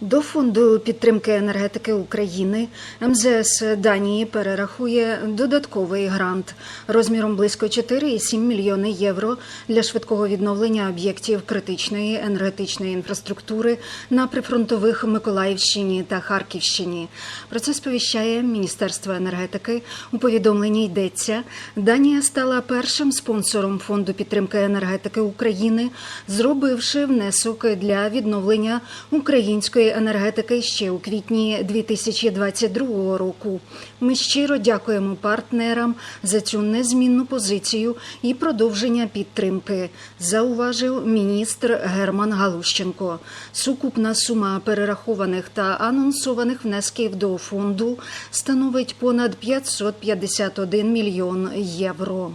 До фонду підтримки енергетики України МЗС Данії перерахує додатковий грант розміром близько 4,7 мільйони євро для швидкого відновлення об'єктів критичної енергетичної інфраструктури на прифронтових Миколаївщині та Харківщині. Про це сповіщає Міністерство енергетики. У повідомленні йдеться, Данія стала першим спонсором фонду підтримки енергетики України, зробивши внесок для відновлення української енергетики ще у квітні 2022 року. Ми щиро дякуємо партнерам за цю незмінну позицію і продовження підтримки, зауважив міністр Герман Галущенко. Сукупна сума перерахованих та анонсованих внесків до фонду становить понад 551 мільйон євро.